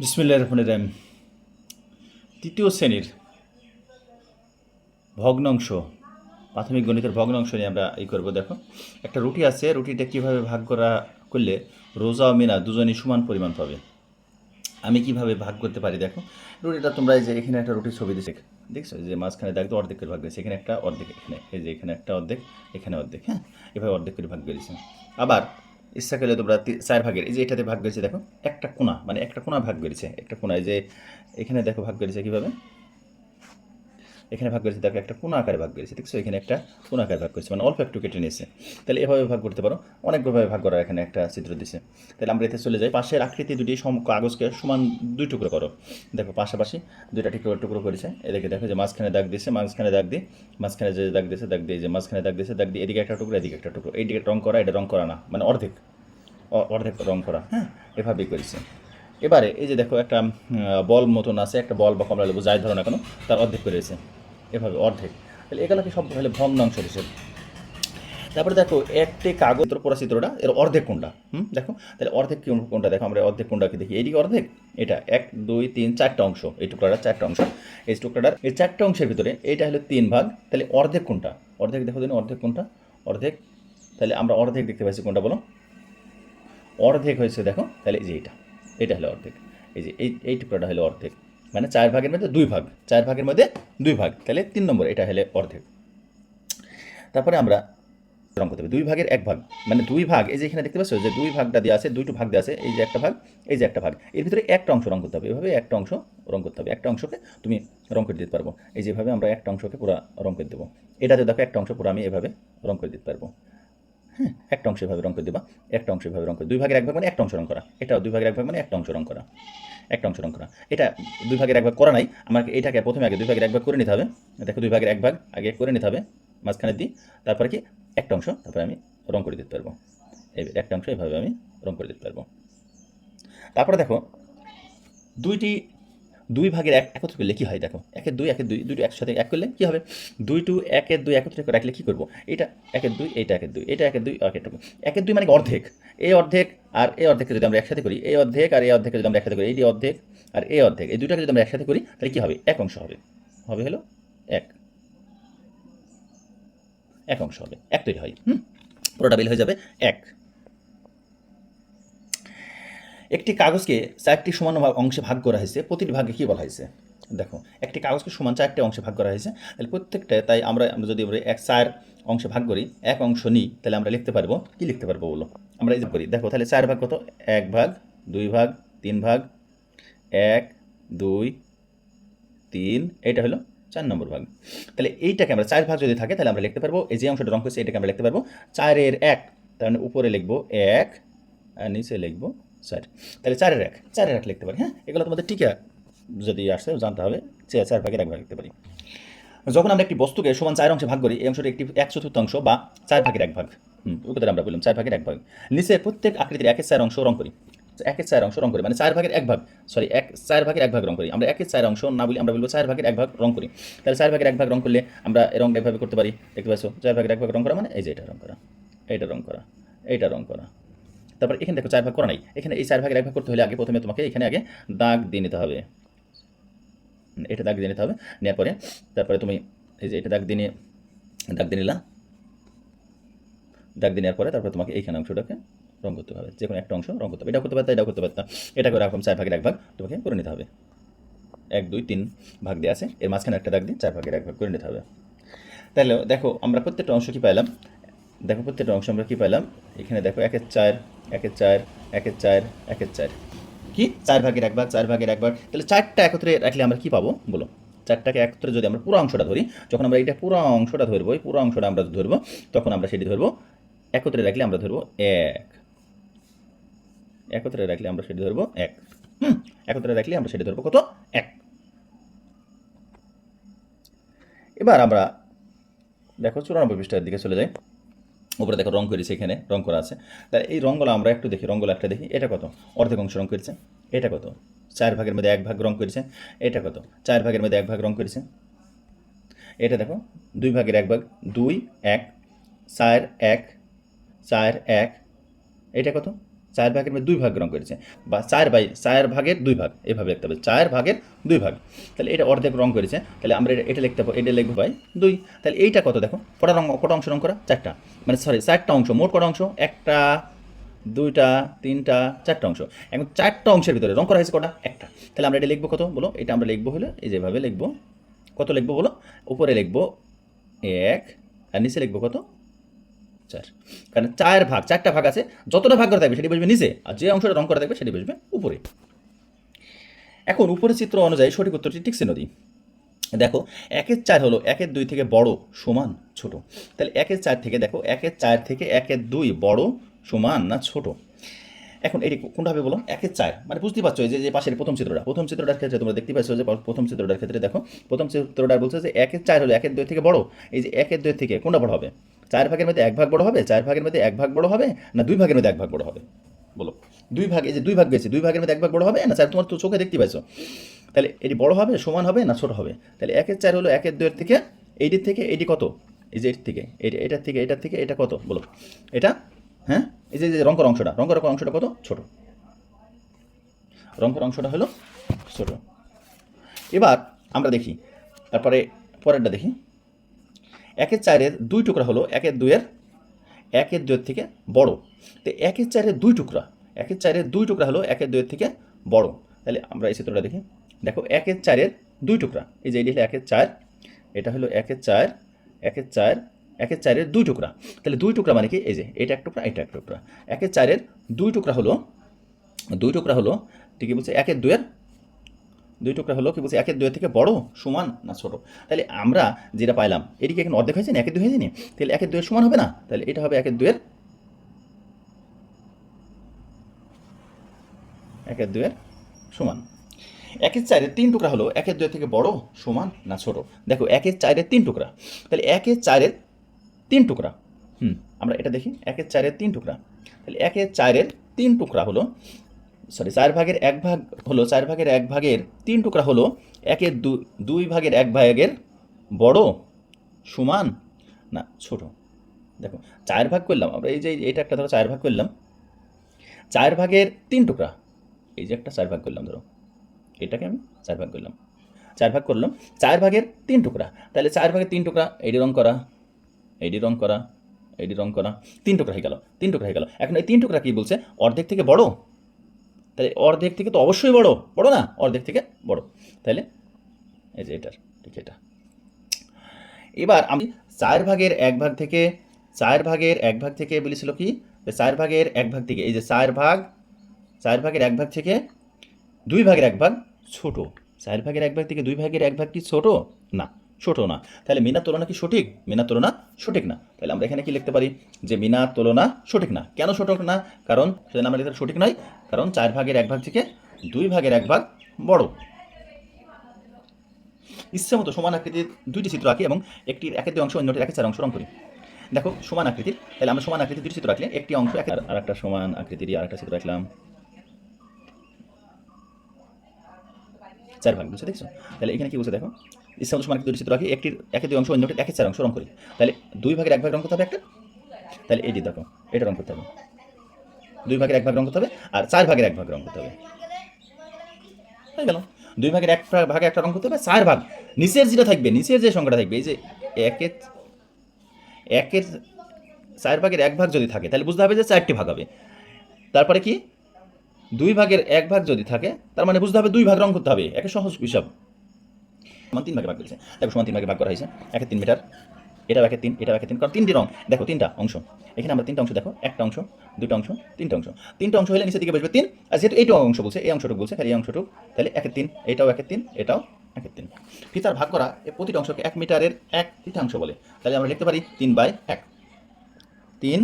বিসমিল্লা রহমান রাহিম। তৃতীয় শ্রেণির ভগ্নাংশ, প্রাথমিক গণিতের ভগ্নাংশ নিয়ে আমরা এই করব, দেখো। একটা রুটি আছে, রুটিটা কীভাবে ভাগ করা, করলে রোজা ও মিনা দুজনই সমান পরিমাণ পাবে। আমি কীভাবে ভাগ করতে পারি, দেখো। রুটিটা তোমরা এই যে এখানে একটা রুটির ছবি দিয়েছে দেখছ? যে মাঝখানে দেখ করে ভাগ করেছে এখানে একটা, অর্ধেক, এখানে, এই যে এখানে একটা অর্ধেক, এখানে অর্ধেক হ্যাঁ? এভাবে অর্ধেক করে ভাগ করেছে। আবার ইচ্ছা করলে তোমরা চার ভাগের, এই যে এটাতে ভাগ করেছে, দেখো, একটা কোনা মানে একটা কোনা ভাগ করেছে, একটা কোনায় যে, এখানে দেখো ভাগ করেছে কীভাবে? এখানে ভাগ করেছে, দেখো একটা কোণা আকারে ভাগ করেছে, দেখছ? এখানে একটা কোণা আকারে ভাগ করেছে মানে অল্প একটু কেটে নিয়েছে। তাহলে এভাবে ভাগ করতে পারো, অনেকভাবে ভাগ করার এখানে একটা চিত্র দিছে। তাহলে আমরা এতে চলে যাই, পাশের আকৃতি দুটি সম কাগজকে সমান দুই টুকরো করো। দেখো, পাশাপাশি দুইটা টুকরো টুকরো করেছে। এদিকে দেখো যে মাঝখানে দাগ দিয়েছে মাঝখানে দাগ দিয়ে, মাঝখানে যে দাগ দিয়েছে দাগ দিয়ে যে মাঝখানে দাগ দিয়েছে দাগ দিয়ে এদিকে একটা টুকরো, এদিকে একটা টুকরো। এইদিকে রং করা, এটা রং করা না মানে অর্ধেক অর্ধেক রং করা হ্যাঁ? এভাবেই করেছে। এবারে এই যে দেখো একটা বল মতন আছে, একটা বল বা কমলা লেবু, যাই ধরো না কেন, তার অর্ধেক করেছে এভাবে অর্ধেক। তাহলে এগুলোকে সব হলে ভগ্নাংশ হিসেবে তারপরে দেখো, একটি কাগজ পড়া চিত্রটা এর অর্ধেক কোনটা? হুম, দেখো, তাহলে অর্ধেক কোন- কোনটা? দেখো, আমরা অর্ধেক কোনটাকে দেখি? এইদিকে অর্ধেক? এটা, এক, দুই, তিন, চারটা অংশ। এই টুকরাটা চারটা অংশ। এই টুকরাটার, এই চারটা অংশের ভিতরে এইটা হলো তিন ভাগ। তাহলে অর্ধেক কোনটা? অর্ধেক দেখো দিন, অর্ধেক কোনটা? অর্ধেক। তাহলে আমরা অর্ধেক দেখতে পাচ্ছি কোনটা বলো? অর্ধেক হয়েছে দেখো, তাহলে এই যে এটা এটা হলো অর্ধেক। এই যে এই এই টুকরাটা হলো অর্ধেক। মানে চার ভাগের মধ্যে দুই ভাগ। চার ভাগের মধ্যে দুই ভাগ। তাহলে তিন নম্বর, এটা হলে অর্ধেক। তারপরে আমরা রং করতে হবে। দুই ভাগের এক ভাগ। মানে দুই ভাগ, এই যে এখানে দেখতে পাচ্ছ যে দুই ভাগটা দেওয়া আছে দুইটো ভাগ দেওয়া আছে, এই যে একটা ভাগ, এই যে একটা ভাগ। এর ভিতরে একটা অংশ রং করতে হবে। এভাবে একটা অংশ রং করতে হবে। একটা অংশকে তুমি রং করে দিতে পারব। এই যেভাবে আমরা একটা অংশকে পুরো রং করে দেবো। এটাতে দেখো একটা অংশ পুরো আমি এভাবে রং করে দিতে পারব। হ্যাঁ একটা অংশ এভাবে রং করে দেবা, একটা অংশ এভাবে রং করে দুই ভাগের এক ভাগ মানে একটা অংশ রং করা। এটাও দুই ভাগের এক ভাগ মানে একটা অংশ রং করা। একটা অংশ রং করা। এটা দুই ভাগের এক ভাগ করা নাই, আমাকে এটাকে প্রথমে আগে দুই ভাগের এক ভাগ করে নিতে হবে। দেখো দুই ভাগের এক ভাগ আগে করে নিতে হবে, মাঝখানে দিই, তারপরে কি? একটা অংশ, তারপরে আমি রং করে দিতে পারব। এই একটা অংশ, এভাবে আমি রং করে দিতে পারব। তারপরে দেখো, দুইটি দুই ভাগের এক একত্র করলে কী হয় দেখো? একের দুই একের দুই দুইটি একসাথে এক করলে কী হবে? দুই, টু, একের দুই একত্রে রাখলে কী করব? এটা একের দুই এইটা একের দুই, এটা একের দুই একের একের দুই মানে অর্ধেক। এই অর্ধেক আর এই অর্ধেককে যদি আমরা একসাথে করি এই অর্ধেক আর এই অর্ধেককে যদি আমরা একসাথে করি, এই অর্ধেক আর এই অর্ধেক, এই দুটাকে যদি আমরা একসাথে করি, তাহলে কী হবে? এক অংশ হবে। হবে হলো এক। এক অংশ হবে। এক তৈরি হয়। হুম? পুরোটা বিল হয়ে যাবে এক। একটি কাগজকে চারটি সমান অংশে ভাগ করা হয়েছে, প্রতিটি ভাগে কী বলা হয়েছে? দেখো, একটি কাগজকে সমান চারটে অংশে ভাগ করা হয়েছে, তাহলে প্রত্যেকটা তাই আমরা যদি এক চার অংশে ভাগ করি, এক অংশ নিই, তাহলে আমরা লিখতে পারব, কি লিখতে পারব বলো? আমরা এই করি, দেখো, তাহলে চার ভাগ কত? এক ভাগ, দুই ভাগ, তিন ভাগ, এক, দুই, তিন এটা হলো চার নম্বর ভাগ। তাহলে এইটাকে আমরা চার ভাগ যদি থাকে, তাহলে আমরা লিখতে পারব, এই যে অংশটা রং করেছে এটাকে আমরা লিখতে পারব, চারের এক, তার মানে উপরে লিখব এক, আর নিচে লিখব চার তাহলে চারের এক চারের এক লিখতে পারি হ্যাঁ? এগুলো তোমাদের টিকা যদি আসে, জানতে হবে চার ভাগের এক ভাগ লিখতে পারি। যখন আমরা একটি বস্তুকে সমান চার অংশে ভাগ করি, এই অংশটি একটি এক চতুর্থাংশ বা চার ভাগের এক ভাগ। হুম, ওই আমরা বললাম, চার ভাগের এক ভাগ। নিচে প্রত্যেক আকৃতির একের চার অংশ রং করি। একের চার অংশ রং করি মানে চার ভাগের এক ভাগ সরি এক, চার ভাগের এক ভাগ রং করি। আমরা একের চার অংশ না বলি, আমরা বলব চার ভাগের এক ভাগ রং করি। তাহলে চার ভাগের এক ভাগ রং করলে আমরা রং একভাবে করতে পারি, দেখতে পাচ্ছ? চার ভাগের এক ভাগ রং করা মানে এই যে এটা রং করা, এইটা রং করা, এইটা রং করা। তারপর এখানে দেখো চার ভাগ করা নাই। এখানে এই চার ভাগের এক ভাগ করতে হলে আগে প্রথমে তোমাকে এখানে আগে দাগ দিয়ে নিতে হবে। এটা দাগ দিয়ে নিতে হবে নেওয়ার পরে তারপরে তুমি এই যে এটা দাগ দিয়ে দাগ দিয়ে নিলা। দাগ দিয়ে নেওয়ার পরে তারপরে তোমাকে এইখানে অংশটাকে রং করতে হবে। যে কোনো একটা অংশ রং করতে হবে। এটা করতে পারতা, এটাও করতে পারতা। এটা করে এরকম চার ভাগের এক ভাগ তোমাকে করে নিতে হবে। এক, দুই, তিন ভাগ দিয়ে আছে। এর মাঝখানে একটা দাগ দিয়ে চার ভাগের এক ভাগ করে নিতে হবে। তাহলে দেখো আমরা প্রত্যেকটা অংশ কী পাইলাম? দেখো প্রত্যেকটা অংশ আমরা কী পাইলাম? এখানে দেখো একের চার একের চার একের চার একের চার। কি? চার ভাগের এক ভাগ চার ভাগের এক ভাগ তাহলে চারটা একত্রে রাখলে আমরা কি পাবো? বলো। চারটাকে একত্রে যদি আমরা পুরো অংশটা ধরি যখন আমরা এটা পুরো অংশটা ধরবো এই পুরো অংশটা আমরা ধরবো তখন আমরা সেটি ধরবো একত্রে রাখলে আমরা ধরবো এক। একত্রে রাখলে আমরা সেটি ধরবো এক। হুম একত্রে রাখলে আমরা সেটি ধরবো কত? এক। এবার আমরা দেখো চুরানব্বই পৃষ্ঠার দিকে চলে যাই। উপরে দেখো রং করেছে এখানে, রং করা আছে। তাহলে এই রঙগুলো আমরা একটু দেখি, রঙগুলো একটা দেখি। এটা কত? অর্ধেক অংশ রং করেছে। এটা কত? চার ভাগের মধ্যে এক ভাগ রং করেছে। এটা কত? চার ভাগের মধ্যে এক ভাগ রং করেছে। এটা দেখো, দুই ভাগের এক ভাগ, দুই, এক, চার এক চার, এক। এটা কত? চার ভাগের মধ্যে দুই ভাগ রং করেছে। বা চার বাই, চার ভাগের দুই ভাগ, এভাবে লিখতে হবে, চার ভাগের দুই ভাগ। তাহলে এটা অর্ধেক রং করেছে, তাহলে আমরা এটা- এটা লিখতে পাবো এটা লিখব ভাই দুই। তাহলে এইটা কত দেখো, কটা রং, কটা অংশ রং করা? চারটা। মানে সরি চারটা অংশ, মোট কটা অংশ? একটা, দুইটা, তিনটা, চারটা অংশ। এখন চারটা অংশের ভিতরে রং করা হয়েছে কটা? একটা। তাহলে আমরা এটা লিখব কত বলো? এটা আমরা লিখব হলো, এই যেভাবে লিখব। কত লিখব বলো? উপরে লিখব এক, আর নিচে লিখব কত? চার। কারণ চার ভাগ, চারটা ভাগ আছে, যতটা ভাগ করা থাকবে সেটি বসবে নিচে, আর যে অংশটা রং করা থাকবে সেটি বসবে উপরে। এখন উপরের চিত্র অনুযায়ী সঠিক উত্তরটি চিহ্ন দিই দেখো, একের চার হলো একের দুই থেকে বড় সমান ছোট। তাহলে একের চার থেকে, দেখো, একের চার থেকে একের দুই বড় সমান না ছোট? এখন এটি কোনটা হবে বলো? একের চার। মানে বুঝতে পারছ যে যে পাশের প্রথম চিত্রটা। প্রথম চিত্রটার ক্ষেত্রে তোমরা দেখতে পাচ্ছ যে প্রথম চিত্রটার ক্ষেত্রে দেখো, প্রথম চিত্রটা বলছে যে, একের চার হলো একের দুই থেকে বড়। এই যে একের দুই থেকে কোনটা বড় হবে? চার ভাগের মধ্যে এক ভাগ বড় হবে, চার ভাগের মধ্যে এক ভাগ বড় হবে, না দুই ভাগের মধ্যে এক ভাগ বড় হবে? বলো। দুই ভাগ, এই যে দুই ভাগ গেছে দুই ভাগের মধ্যে এক ভাগ বড় হবে? না চার তোমার তো চোখে দেখতে পাচ্ছ তাহলে এটি বড় হবে, সমান হবে, না ছোট হবে? তাহলে একের চার হলো একের দুয়ের থেকে, এইটির থেকে এটি কত? এই যে এর থেকে, এটা, এটার থেকে এটার থেকে এটা কত? বলো। এটা হ্যাঁ? এই যে যে রং অংশটা রং করা অংশটা কত? ছোট। রং করা অংশটা হলো ছোট। এবার আমরা দেখি, তারপরে পরেরটা দেখি। একের চারের দুই টুকরা হলো একের দুইয়ের একের দুইয়ের থেকে বড়। তো একের চারের দুই টুকরা, একের চারের দুই টুকরা হলো একের দুইয়ের থেকে বড়। তাহলে আমরা এই চিত্রটা দেখি। দেখো, একের চারের দুই টুকরা। এই যে এটি একের চার, এটা হলো একের চার একের চার, একের চারের দুই টুকরা। তাহলে দুই টুকরা মানে কি? এই যে এটা এক টুকরা, এটা এক টুকরা। একের চারের দুই টুকরা হলো, দুই টুকরা হলো, ঠিকই বলছে, একের দুয়ের দুই টুকরা হলো কি বলছে, একের দুয়ের থেকে বড়, সমান না ছোট? তাহলে আমরা যেটা পাইলাম এটিকে এখন অর্ধেক হয়েছে না একের দুই হয়েছে না? তাহলে একের দুয়ের সমান হবে না? তাহলে এটা হবে একের দুয়ের একের দুয়ের সমান। একের চারের তিন টুকরা হলো, একের দুয়ের থেকে বড়, সমান না ছোট? দেখো, একের চারের তিন টুকরা। তাহলে একের চারের তিন টুকরা। হুম, আমরা এটা দেখি, একের চারের তিন টুকরা। তাহলে একের চারের তিন টুকরা হলো সরি, চার ভাগের এক ভাগ হলো, চার ভাগের এক ভাগের তিন টুকরা হলো একের দুই ভাগের এক ভাগের বড়, সমান, না, ছোট। দেখো, চার ভাগ করলাম, আমরা এই যে এটা একটা ধরো চার ভাগ করলাম, চার ভাগের তিন টুকরা, এই যে একটা চার ভাগ করলাম ধরো, এটাকে আমি চার ভাগ করলাম, চার ভাগ করলাম, চার ভাগের তিন টুকরা, তাহলে চার ভাগের তিন টুকরা, এডি রং করা, এডি রং করা, এডি রং করা, তিন টুকরা হয়ে গেল, তিন টুকরা হয়ে গেল, এখন এই তিন টুকরা কি বলছে? অর্ধেক থেকে বড় তাহলে অর্ধেক থেকে তো অবশ্যই বড়। বড় না? অর্ধেক থেকে বড়। তাহলে এই যে এটার, ঠিক এটা। এবার আমি চার ভাগের এক ভাগ থেকে, চার ভাগের এক ভাগ থেকে বলেছিল কি? চার ভাগের এক ভাগ থেকে, এই যে চার ভাগ, চার ভাগের এক ভাগ থেকে দুই ভাগের এক ভাগ ছোট। চার ভাগের এক ভাগ থেকে দুই ভাগের এক ভাগ কি ছোট? না। ছোট না। তাহলে মিনার তুলনা কি সঠিক? মিনার তুলনা সঠিক না। তাহলে আমরা এখানে কি লিখতে পারি? যে মিনার তুলনা সঠিক না। কেন সঠিক না? কারণ সেজন্য আমরা লিখতে সঠিক নয়। কারণ চার ভাগের এক ভাগ থেকে দুই ভাগের এক ভাগ বড়। ইচ্ছে মতো সমান আকৃতির দুইটি চিত্র আঁকি এবং একটির একের দুই অংশ, অন্যটির একের চার অংশ রং করি। দেখো, সমান আকৃতির। তাহলে আমরা সমান আকৃতির দুটি চিত্র আঁকলে একটি অংশ, এক আর একটা সমান আকৃতির আর একটা চিত্র আঁকলাম। চার ভাগ, বুঝতে দেখছ? তাহলে এখানে কি বলছে দেখো? ইচ্ছা মতো সমান আকৃতির দুটি চিত্র আঁকি একটির একের দুই অংশ, অন্যটির একের চার অংশ রং করি তাহলে দুই ভাগের এক ভাগ রং করতে হবে একটা? তাহলে যে দেখো, এটা রং করতে হবে। দুই ভাগের এক ভাগ রং করতে হবে আর চার ভাগের এক ভাগ রং করতে হবে। হয়ে গেল। দুই ভাগের এক ভাগে একটা রং করতে হবে, চার ভাগ। নিচের যেটা থাকবে, নিচের যে সংখ্যাটা থাকবে, এই যে একের একের চার ভাগের এক ভাগ যদি থাকে, তাহলে বুঝতে হবে যে চারটি ভাগ হবে। তারপরে কি? দুই ভাগের এক ভাগ যদি থাকে, তার মানে বুঝতে হবে দুই ভাগ রং করতে হবে। একে সহজ হিসাব। সমান তিন ভাগে ভাগ করেছে। দেখো সমান তিন ভাগে ভাগ করা হয়েছে। একের তিন মিটার, এটাও একের তিন, এটাও একের তিন, কারণ তিনটি রং। দেখো তিনটা অংশ। এখানে আমরা তিনটা অংশ দেখো, একটা অংশ দুটো অংশ, তিনটা অংশ। তিনটা অংশ হলে নিচের দিকে বসবে তিন, আর যেহেতু এইটাও অংশ বলছে, এই অংশটুকু বলছে এই অংশটুকু, তাহলে একের তিন, এটাও একের তিন, এটাও একের তিন। ফিতার ভাগ করা এই প্রতিটা অংশকে এক মিটারের এক তৃতীয়াংশ বলে। তাহলে আমরা লিখতে পারি তিন বাই এক। তিন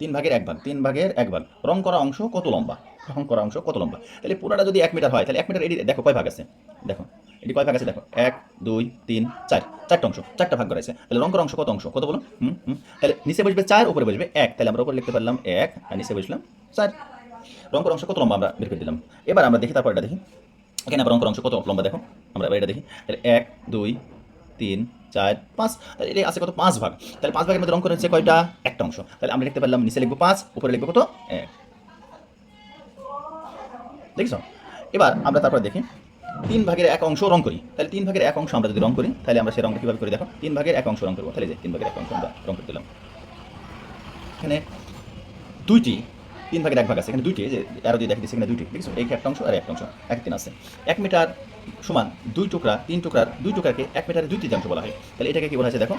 তিন ভাগের এক ভাগ, তিন ভাগের এক ভাগ। রং করা অংশ কত লম্বা? রং করা অংশ কত লম্বা? তাহলে পুরোটা যদি এক মিটার হয়, তাহলে এক মিটার এটি দেখো কয় ভাগ আছে? দেখো। এটি কয় ভাগ আছে দেখো? এক, দুই, তিন, চার। চারটা অংশ, চারটা ভাগ করেছে তাহলে রং করা অংশ কত অংশ? কত বলো? হুম হুম। তাহলে নিচে বসবে চার, উপরে বসবে এক। তাহলে আমরা উপরে লিখতে পারলাম এক, আর নিচে বসলাম চার। রং করা অংশ কত লম্বা আমরা বের করে দিলাম। এবার আমরা দেখি তারপর এটা দেখি। এখানে আবার রং করা অংশ কত লম্বা দেখো? আমরা এবার এটা দেখি। তাহলে এক, দুই, তিন, চার, পাঁচ। তাহলে এটা আছে কত? পাঁচ ভাগ। তাহলে পাঁচ ভাগের মধ্যে রং করে হচ্ছে কয়টা? একটা অংশ। তাহলে আমরা লিখতে পারলাম, নিচে লিখব পাঁচ, উপরে লিখব কত? এক। দেখছ? এবার আমরা তারপর দেখি। তিন ভাগের এক অংশ রং করি। তাহলে তিন ভাগের এক অংশ আমরা যদি রং করি, তাহলে আমরা সেই রংটা কীভাবে করে দেখো? তিন ভাগের এক অংশ রং করব। তাহলে যে তিন ভাগের এক অংশ আমরা রং করে দিলাম। এখানে দুইটি, তিন ভাগের এক ভাগ আছে। এখানে দুইটি যে আরও যদি দেখা দিচ্ছে এখানে দুইটি, দেখছ? এই একটা অংশ আর একটা অংশ, এক তিন আছে। এক মিটার সমান দুই টুকরা, তিন টুকরার দুই টুকরাকে এক মিটারের দুই তৃতীয়াংশ বলা হয়। তাহলে এটাকে কি বলা হয়েছে দেখো?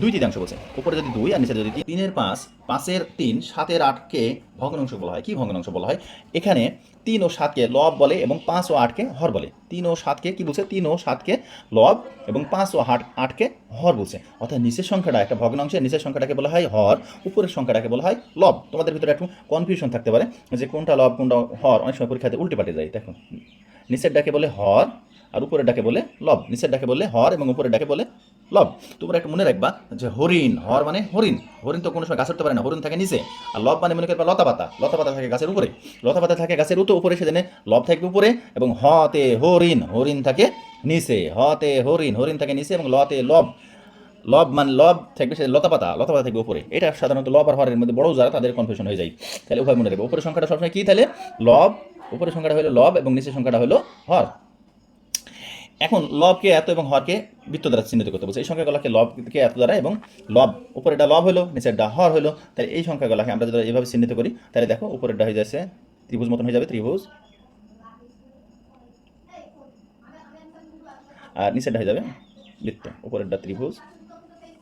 দুই তৃতীয়াংশ বলছে। উপরে যদি দুই আর নিচে যদি তিনের পাঁচ, পাঁচের তিন, সাতের আটকে ভগ্নাংশ বলা হয়। কি ভগ্নাংশ বলা হয়? এখানে তিন ও সাতকে লব বলে এবং পাঁচ ও আটকে হর বলে। তিন ও সাতকে কি বলছে? তিন ও সাতকে লব এবং পাঁচ ও আট, আটকে হর বলছে। অর্থাৎ নিচের সংখ্যাটা একটা ভগ্নাংশের নিচের সংখ্যাটাকে বলা হয় হর, উপরের সংখ্যাটাকে বলা হয় লব। তোমাদের ভিতরে একটু কনফিউশন থাকতে পারে যে কোনটা লব, কোনটা হর। অনেক সময় পরীক্ষাতে উল্টে পাল্টে যায়, দেখো। নিচের ডাকে বলে হর আর উপরের ডাকে বলে লব। নিচের ডাকে বলে হর এবং উপরের ডাকে বলে লব, তোমরা একটা মনে রাখবা যে হরিণ, হর মানে হরিণ। হরিণ তো কোনো সময় গাছ উঠতে পারে না, হরিণ থাকে নিচে। আর লব মানে মনে করবা লতা পাতা লতা পাতা থাকে গাছের উপরে। লতা পাতা থাকে গাছের উতো উপরে সেখানে লব থাকবে উপরে এবং হতে হরিণ হরিণ থাকে নিচে। হতে হরিণ হরিণ থাকে নিচে এবং লতে লব। লব মানে লব থাকবে সে লতা পাতা লতা পাতা থাকবে উপরে। এটা সাধারণত লব আর হরের মধ্যে বড় যারা, তাদের কনফিউশন হয়ে যায়। তাহলে উভয় মনে রাখবে। উপরের সংখ্যাটা সবসময় কি তাহলে? লব। উপরের সংখ্যাটা হলো লব এবং নিচের সংখ্যাটা হলো হর। এখন লবকে এত এবং হরকে বৃত্ত দ্বারা চিহ্নিত করতে বলছে। এই সংখ্যাগুলোকে লবকে এত দ্বারা এবং লব উপরেরটা লব হলো নিচেরটা হর হলো, তাহলে এই সংখ্যাগুলোকে আমরা যদি এভাবে চিহ্নিত করি, তাহলে দেখো উপরেরটা হয়ে যাচ্ছে, ত্রিভুজ মতন হয়ে যাবে, ত্রিভুজ। আর নিচেরটা হয়ে যাবে বৃত্ত উপরেরটা ত্রিভুজ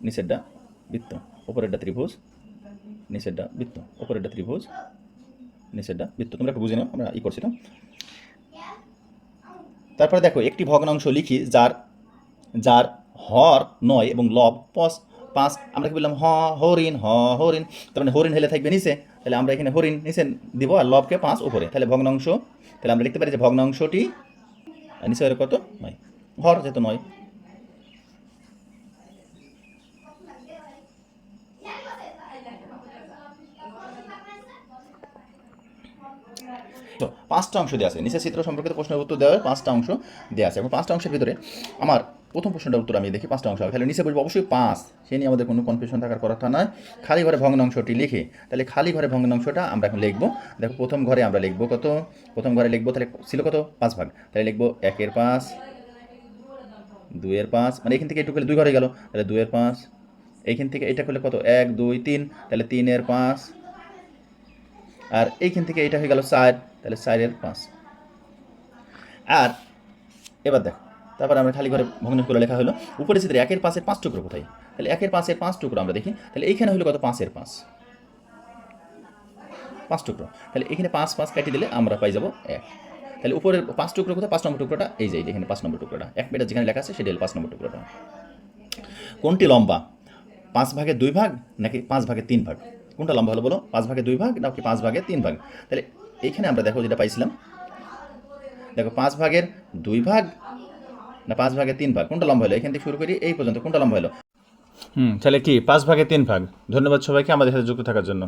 নিচেরটা বৃত্ত উপরেরটা ত্রিভুজ নিচেরটা বৃত্ত উপরেরটা ত্রিভুজ নিচেরটা বৃত্ত। তোমরা একটু বুঝে নাও, আমরা ই করছিলাম তারপরে দেখো, একটি ভগ্নাংশ লিখি, যার যার হর নয় এবং লব পস, পাঁচ, আমরা কি বললাম, হ, হরিণ হ, হরিণ, তার মানে হরিণ হেলে থাকবে নিচে, তাহলে আমরা এখানে হরিণ নিচে দিব আর লবকে পাঁচ উপরে, তাহলে ভগ্নাংশ, তাহলে আমরা লিখতে পারি যে ভগ্নাংশটি, নিচে কত? নয়, হর যেহেতু নয় তো পাঁচটা অংশ দেওয়া আছে। নিচে চিত্র সম্পর্কিত প্রশ্নের উত্তর দেওয়া পাঁচটা অংশ দেওয়া আছে। এবং পাঁচটা অংশের ভিতরে আমার প্রথম প্রশ্নটার উত্তর আমি দেখি পাঁচটা অংশ। হবে তাহলে নিচে বলব অবশ্যই পাঁচ। সে নিয়ে আমাদের কোনো কনফিউশন থাকার কথা নয়। খালি ঘরে ভগ্নাংশটি লিখে, তাহলে খালি ঘরে ভগ্নাংশটা আমরা এখন লিখব। দেখো প্রথম ঘরে আমরা লিখব কত? প্রথম ঘরে লিখব তাহলে ছিল কত? পাঁচ ভাগ। তাহলে লিখব একের পাঁচ, দুইয়ের পাঁচ মানে এখান থেকে একটু করলে দুই ঘরে গেল। তাহলে দুইয়ের পাঁচ, এইখান থেকে এটা করলে কত? এক, দুই, তিন, তাহলে তিনের পাঁচ আর এইখান থেকে এটা হয়ে গেল চার, তাহলে চারের পাঁচ। আর এবার দেখো, তারপর আমরা খালি ঘরে ভগ্নাংশ করে লেখা হলো, উপরে চিত্রে একের পাঁচের পাঁচ টুকরো কোথায়? তাহলে একের পাঁচের পাঁচ টুকরো আমরা দেখি, তাহলে এইখানে হলো কত? পাঁচের পাঁচ। পাঁচ টুকরো। তাহলে এখানে পাঁচ পাঁচ কাটি দিলে আমরা পাই যাব এক। তাহলে উপরের পাঁচ টুকরো কোথায়? পাঁচ নম্বর টুকরোটা এই যে এখানে পাঁচ নম্বর টুকরোটা। এক মিটার যেখানে লেখা আছে, সেটা হলো পাঁচ নম্বর টুকরোটা। কোনটি লম্বা? পাঁচ ভাগের দুই ভাগ নাকি পাঁচ ভাগের তিন ভাগ? কোনটা লম্বা হলো বলো? পাঁচ ভাগে দুই ভাগ, নাকি পাঁচ ভাগে তিন ভাগ? তাহলে এইখানে আমরা দেখো যেটা পাইছিলাম। দেখো, পাঁচ ভাগের দুই ভাগ না পাঁচ ভাগের তিন ভাগ, কোনটা লম্বা হলো? এখান থেকে শুরু করি, এই পর্যন্ত কোনটা লম্বা হলো? হুম, তাহলে কি, পাঁচ ভাগে তিন ভাগ? ধন্যবাদ সবাইকে আমাদের সাথে যুক্ত থাকার জন্য।